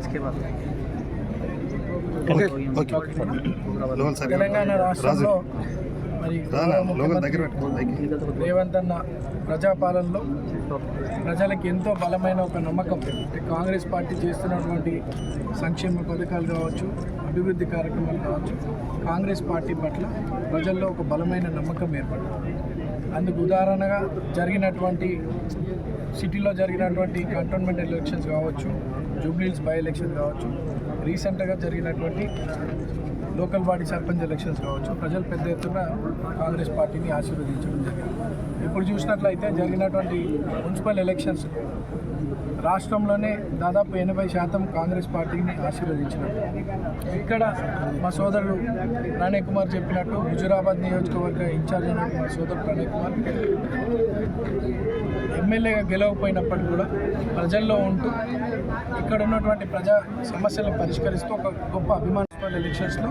इसके बाद okay okay. Local sir Telangana రాష్ట్రంలో మరి రానా గౌరవ లోకల్ దగ్గర ముఖ్యమంత్రి పెట్టుకో పైకి. రేవంత్ అన్న ప్రజాపాలనలో ప్రజలకు ఎంతో బలమైన ఒక నమ్మకం అంటే కాంగ్రెస్ పార్టీ చేస్తున్నటువంటి సంక్షేమ పథకాలు కావచ్చు అభివృద్ధి కార్యక్రమాలు కావచ్చు కాంగ్రెస్ పార్టీ పట్ల ప్రజల్లో ఒక బలమైన నమ్మకం ఏర్పడింది అందుకు ఉదాహరణగా జరిగినటువంటి సిటీలో జరిగినటువంటి కంటోన్మెంట్ ఎలక్షన్స్ కావచ్చు జూబ్లీస్ బై ఎలక్షన్ కావచ్చు. రీసెంట్గా జరిగినటువంటి లోకల్ బాడీ సర్పంచ్ ఎలక్షన్స్ కావచ్చు. ప్రజలు పెద్ద ఎత్తున కాంగ్రెస్ పార్టీని ఆశీర్వదించడం జరిగింది. ఇప్పుడు చూసినట్లయితే జరిగినటువంటి మున్సిపల్ ఎలక్షన్స్ రాష్ట్రంలోనే దాదాపు ఎనభై శాతం కాంగ్రెస్ పార్టీని ఆశీర్వదించినట్టు. ఇక్కడ మా సోదరుడు ప్రణయ్ కుమార్ చెప్పినట్టు హుజురాబాద్ నియోజకవర్గ ఇన్ఛార్జ్ అయినట్టు మా సోదరుడు ప్రణయ్ కుమార్. ఎమ్మెల్యేగా గెలవకపోయినప్పటికీ కూడా ప్రజల్లో ఉంటూ ఇక్కడ ఉన్నటువంటి ప్రజా సమస్యలను పరిష్కరిస్తూ ఒక గొప్ప అభిమాన ఎలక్షన్స్లో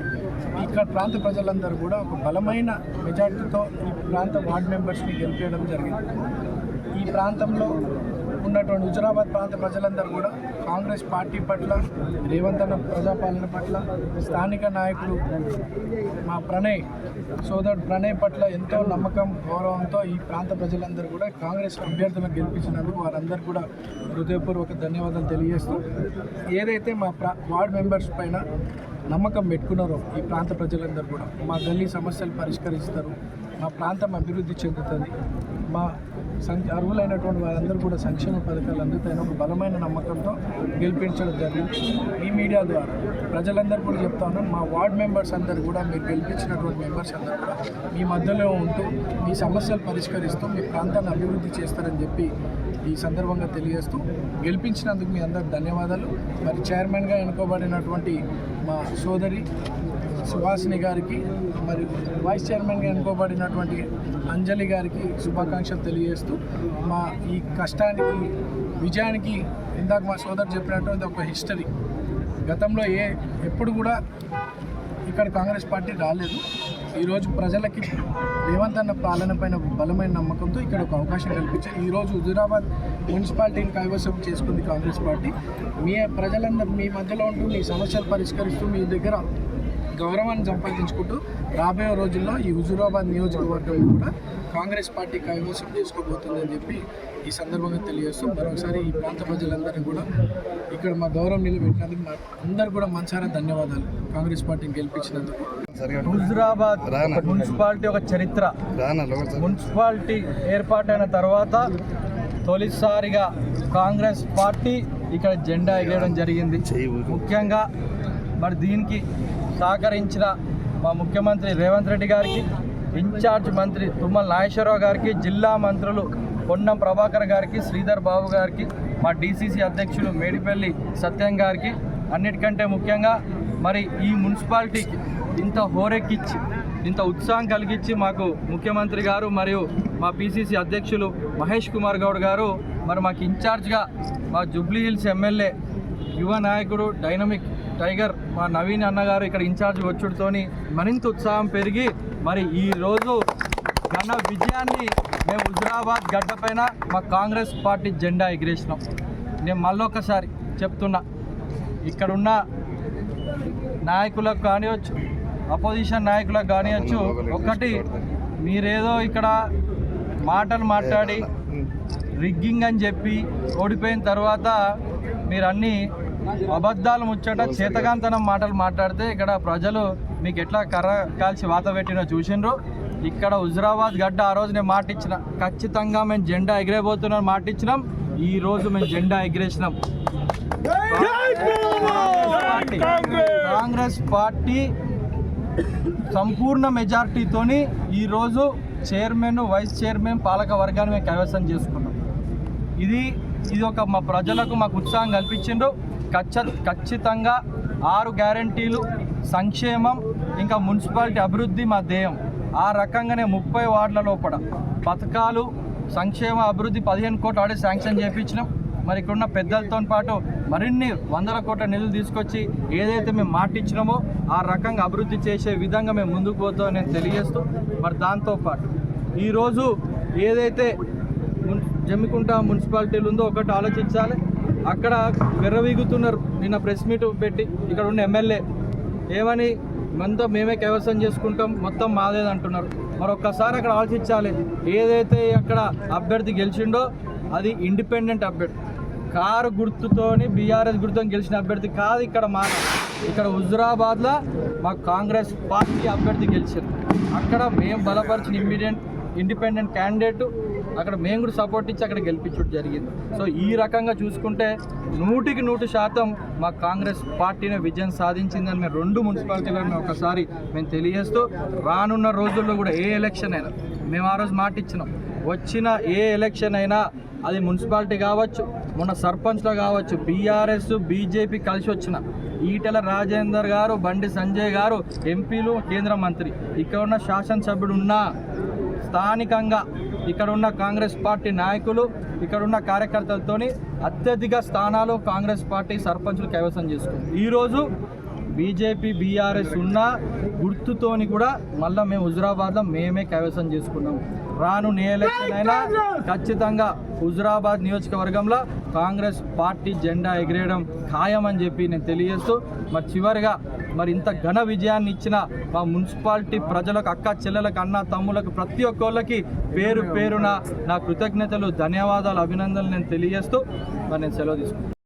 ఇక్కడ ప్రాంత ప్రజలందరూ కూడా ఒక బలమైన మెజార్టీతో ఈ ప్రాంత వార్డ్ మెంబర్స్ని గెలిపేయడం జరిగింది. ఈ ప్రాంతంలో ఉన్నటువంటి హుజరాబాద్ ప్రాంత ప్రజలందరూ కూడా కాంగ్రెస్ పార్టీ పట్ల రేవంత్ అన్న ప్రజాపాలన పట్ల స్థానిక నాయకుడు మా ప్రణయ్ సోదరుడు ప్రణయ్ పట్ల ఎంతో నమ్మకం గౌరవంతో ఈ ప్రాంత ప్రజలందరూ కూడా కాంగ్రెస్ అభ్యర్థులను గెలిపించినందుకు వారందరూ కూడా హృదయపూర్వక ధన్యవాదాలు తెలియజేస్తూ ఏదైతే మా ప్రా వార్డ్ మెంబర్స్ పైన నమ్మకం పెట్టుకున్నారో ఈ ప్రాంత ప్రజలందరూ కూడా మా గల్లీ సమస్యలు పరిష్కరిస్తారు మా ప్రాంతం అభివృద్ధి చెందుతుంది. మా సం అర్హులైనటువంటి వారందరూ కూడా సంక్షేమ పథకాలు అందుతాయని ఒక బలమైన నమ్మకంతో గెలిపించడం జరిగింది. ఈ మీడియా ద్వారా ప్రజలందరూ కూడా చెప్తా మా వార్డ్ మెంబర్స్ అందరూ కూడా మీరు గెలిపించినటువంటి మెంబర్స్ అందరూ కూడా మీ మధ్యలో ఉంటూ మీ సమస్యలు పరిష్కరిస్తూ మీ ప్రాంతాన్ని అభివృద్ధి చేస్తారని చెప్పి ఈ సందర్భంగా తెలియజేస్తూ గెలిపించినందుకు మీ అందరికి ధన్యవాదాలు. మరి చైర్మన్గా ఎన్నుకోబడినటువంటి మా సోదరి సుహాసిని గారికి మరి వైస్ చైర్మన్గా ఉన్నటువంటి అంజలి గారికి శుభాకాంక్షలు తెలియజేస్తూ మా ఈ కష్టానికి విజయానికి ఇందాక మా సోదరు చెప్పినట్టు ఇది ఒక హిస్టరీ. గతంలో ఏ ఎప్పుడు కూడా ఇక్కడ కాంగ్రెస్ పార్టీ రాలేదు. ఈరోజు ప్రజలకి రేవంత్ అన్న పాలన పైన బలమైన నమ్మకంతో ఇక్కడ ఒక అవకాశం కల్పించారు. ఈరోజు హుజురాబాద్ మున్సిపాలిటీని కైవసం చేసుకుంది కాంగ్రెస్ పార్టీ. మీ ప్రజలందరూ మీ మధ్యలో ఉంటూ మీ సమస్యలు పరిష్కరిస్తూ మీ దగ్గర గౌరవాన్ని సంపాదించుకుంటూ రాబోయే రోజుల్లో ఈ హుజురాబాద్ నియోజకవర్గం కూడా కాంగ్రెస్ పార్టీ కైవసం చేసుకోబోతుందని చెప్పి ఈ సందర్భంగా తెలియజేస్తూ మరొకసారి ఈ ప్రాంత ప్రజలందరినీ కూడా ఇక్కడ మా గౌరవం నిలబెట్టినందుకు మా అందరు కూడా మనసారా ధన్యవాదాలు కాంగ్రెస్ పార్టీని గెలిపించినందుకు. హుజురాబాద్ మున్సిపాలిటీ ఒక చరిత్ర. మున్సిపాలిటీ ఏర్పాటైన తర్వాత తొలిసారిగా కాంగ్రెస్ పార్టీ ఇక్కడ జెండా ఎగరేయడం జరిగింది. ముఖ్యంగా మరి దీనికి సహకరించిన మా ముఖ్యమంత్రి రేవంత్ రెడ్డి గారికి ఇన్ఛార్జ్ మంత్రి తుమ్మల నాగేశ్వరరావు గారికి జిల్లా మంత్రులు పొన్నం ప్రభాకర్ గారికి శ్రీధర్ బాబు గారికి మా డీసీసీ అధ్యక్షులు మేడిపల్లి సత్యం గారికి అన్నిటికంటే ముఖ్యంగా మరి ఈ మున్సిపాలిటీకి ఇంత హోరెక్కిచ్చి ఇంత ఉత్సాహం కలిగించి మాకు ముఖ్యమంత్రి గారు మరియు మా పిసిసి అధ్యక్షులు మహేష్ కుమార్ గౌడ్ గారు మరి మాకు ఇన్ఛార్జ్గా మా జూబ్లీ హిల్స్ ఎమ్మెల్యే యువ నాయకుడు డైనమిక్ టైగర్ మా నవీన్ అన్నగారు ఇక్కడ ఇన్ఛార్జ్ వచ్చుడుతోని మరింత ఉత్సాహం పెరిగి మరి ఈ రోజు ఘన విజయాన్ని మేము హుజురాబాద్ గడ్డపైన మా కాంగ్రెస్ పార్టీ జెండా ఎగిరేసినాం. నేను మళ్ళొకసారి చెప్తున్నా ఇక్కడున్న నాయకులకు కానివచ్చు అపోజిషన్ నాయకులకు కానివచ్చు ఒకటి మీరేదో ఇక్కడ మాటలు మాట్లాడి రిగ్గింగ్ అని చెప్పి ఓడిపోయిన తర్వాత మీరు అన్ని అబద్ధాలు ముచ్చట చేతకాంతనం మాటలు మాట్లాడితే ఇక్కడ ప్రజలు మీకు ఎట్లా కర్ర కాల్చి వాత పెట్టినో చూసిండ్రు. ఇక్కడ హుజరాబాద్ గడ్డ ఆ రోజు నేను మాట ఇచ్చిన. ఖచ్చితంగా మేము జెండా ఎగిరేబోతున్నాం మాట ఇచ్చినాం. ఈ రోజు మేము జెండా ఎగిరేసినాం. పార్టీ కాంగ్రెస్ పార్టీ సంపూర్ణ మెజార్టీతోని ఈరోజు చైర్మన్ వైస్ చైర్మన్ పాలక వర్గాన్ని మేము కైవసం చేసుకున్నాం. ఇది ఇది ఒక మా ప్రజలకు మాకు ఉత్సాహం కల్పించిండ్రు. ఖచ్చ ఖచ్చితంగా ఆరు గ్యారంటీలు సంక్షేమం ఇంకా మున్సిపాలిటీ అభివృద్ధి మా ధ్యేయం ఆ రకంగానే ముప్పై వార్డుల లోపల పథకాలు సంక్షేమ అభివృద్ధి పదిహేను కోట్లు ఆడే శాంక్షన్ చేయించినాం మరి ఇక్కడున్న పెద్దలతో పాటు మరిన్ని వందల కోట్ల నిధులు తీసుకొచ్చి ఏదైతే మేము మాటిచ్చినామో ఆ రకంగా అభివృద్ధి చేసే విధంగా మేము ముందుకు పోతామని నేను తెలియజేస్తూ మరి దాంతోపాటు ఈరోజు ఏదైతే జమ్మికుంట మున్సిపాలిటీలు ఉందో ఒకటి ఆలోచించాలి. అక్కడ విర్రవీగుతున్నారు. నిన్న ప్రెస్ మీట్ పెట్టి ఇక్కడ ఉన్న ఎమ్మెల్యే. ఏమని? మనతో మేమే కైవసం చేసుకుంటాం. మొత్తం మాదేది అంటున్నారు. అక్కడ ఆలోచించాలి. ఏదైతే అక్కడ అభ్యర్థి గెలిచిండో అది ఇండిపెండెంట్ అభ్యర్థి. కారు గుర్తుతోని బీఆర్ఎస్ గుర్తుతో గెలిచిన అభ్యర్థి కాదు ఇక్కడ మా ఇక్కడ హుజురాబాద్లో మా కాంగ్రెస్ పార్టీ అభ్యర్థి గెలిచింది అక్కడ మేము బలపరిచిన ఇమ్మీడియట్ ఇండిపెండెంట్ క్యాండిడేట్ అక్కడ మేము కూడా సపోర్ట్ ఇచ్చి అక్కడ గెలిపించడం జరిగింది. సో ఈ రకంగా చూసుకుంటే నూటికి నూటి శాతం మా కాంగ్రెస్ పార్టీని విజయం సాధించిందని మేము రెండు మున్సిపాలిటీలను ఒకసారి మేము తెలియజేస్తూ రానున్న రోజుల్లో కూడా ఏ ఎలక్షన్ అయినా మేము ఆ రోజు మాట ఇచ్చినాం. వచ్చిన ఏ ఎలక్షన్ అయినా అది మున్సిపాలిటీ కావచ్చు మొన్న సర్పంచ్లో కావచ్చు బీఆర్ఎస్ బీజేపీ కలిసి వచ్చిన ఈటెల రాజేందర్ గారు బండి సంజయ్ గారు ఎంపీలు కేంద్ర మంత్రి. ఇక్కడ ఉన్న శాసనసభ్యుడు ఉన్న స్థానికంగా ఇక్కడ ఉన్న కాంగ్రెస్ పార్టీ నాయకులు ఇక్కడ ఉన్న కార్యకర్తలతోని అత్యధిక స్థానాలు కాంగ్రెస్ పార్టీ సర్పంచులు కైవసం చేసుకుంది. ఈరోజు బీజేపీ బీఆర్ఎస్ ఉన్న గుర్తుతోని కూడా మళ్ళీ మేము హుజురాబాద్లో మేమే కైవసం చేసుకున్నాం. రాను నే ఎలక్షన్ అయినా ఖచ్చితంగా హుజురాబాద్ నియోజకవర్గంలో కాంగ్రెస్ పార్టీ జెండా ఎగిరేయడం ఖాయమని చెప్పి నేను తెలియజేస్తూ మరి చివరిగా మరి ఇంత ఘన విజయాన్ని ఇచ్చిన మా మున్సిపాలిటీ ప్రజలకు అక్క చెల్లెలకు అన్న తమ్ములకు ప్రతి ఒక్కళ్ళకి పేరు పేరున నా కృతజ్ఞతలు ధన్యవాదాలు అభినందనలు నేను తెలియజేస్తూ మరి నేను సెలవు తీసుకుంటాను